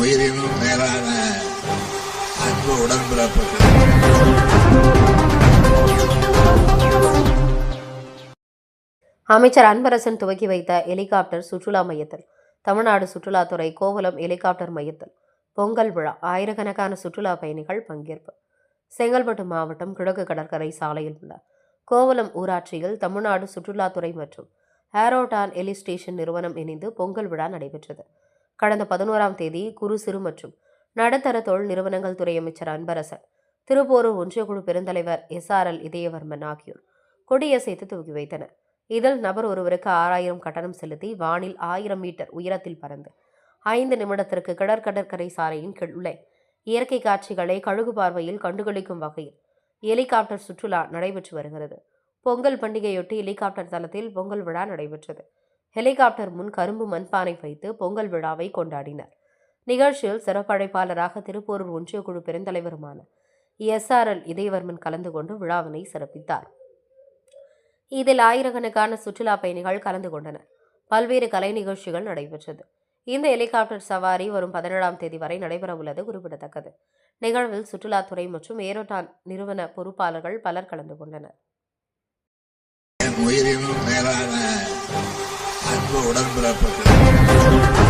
உயிரினும் மேலான அன்பு உடன்பிறப்புகள். அமைச்சர் அன்பரசன் துவக்கி வைத்த ஹெலிகாப்டர் சுற்றுலா மையத்தில் தமிழ்நாடு சுற்றுலாத்துறை கோவலம் ஹெலிகாப்டர் மையத்தில் பொங்கல் விழா ஆயிரக்கணக்கான சுற்றுலா பயணிகள் பங்கேற்பு. செங்கல்பட்டு மாவட்டம் கிழக்கு கடற்கரை சாலையில் உள்ள கோவலம் ஊராட்சியில் தமிழ்நாடு சுற்றுலாத்துறை மற்றும் ஹேரோடான் ஹெலி ஸ்டேஷன் நிறுவனம் இணைந்து பொங்கல் விழா நடைபெற்றது. கடந்த பதினோராம் தேதி குறு சிறு மற்றும் நடுத்தர தொழில் நிறுவனங்கள் துறை அமைச்சர் அன்பரசன் திருப்போரூர் ஒன்றியக்குழு பெருந்தலைவர் எஸ்ஆர்எல் இதயவர்மன் ஆகியோர் கொடியசைத்து துவக்கி வைத்தனர். இதில் நபர் ஒருவருக்கு ஆறாயிரம் கட்டணம் செலுத்தி வானில் ஆயிரம் மீட்டர் உயரத்தில் பறந்து ஐந்து நிமிடத்திற்கு கடற்கடற்கரை சாலையின் கீழ் உள்ள. இயற்கை காட்சிகளை கழுகு பார்வையில் கண்டுகளிக்கும் வகையில் ஹெலிகாப்டர் சுற்றுலா நடைபெற்று வருகிறது. பொங்கல் பண்டிகையொட்டி ஹெலிகாப்டர் தளத்தில் பொங்கல் விழா நடைபெற்றது. ஹெலிகாப்டர் முன் கரும்பு மண்பானை வைத்து பொங்கல் விழாவை கொண்டாடினர். நிகழ்ச்சியில் சிறப்படைப்பாளராக திருப்போரூர் ஒன்றியக்குழு பெருந்தலைவருமான எஸ்ஆர்எல் இதயவர்மன் கலந்து கொண்டு விழாவினை சிறப்பித்தார். இதில் ஆயிரக்கணக்கான சுற்றுலா பயணிகள் கலந்து கொண்டனர். பல்வேறு கலை நிகழ்ச்சிகள் நடைபெற்றது. இந்த ஹெலிகாப்டர் சவாரி வரும் பதினேழாம் தேதி வரை நடைபெறவுள்ளது குறிப்பிடத்தக்கது. நிகழ்வில் சுற்றுலாத்துறை மற்றும் ஏரோட்டான் நிறுவன பொறுப்பாளர்கள் பலர் கலந்து கொண்டனர். அன்பு உடன்பிறப்புகள்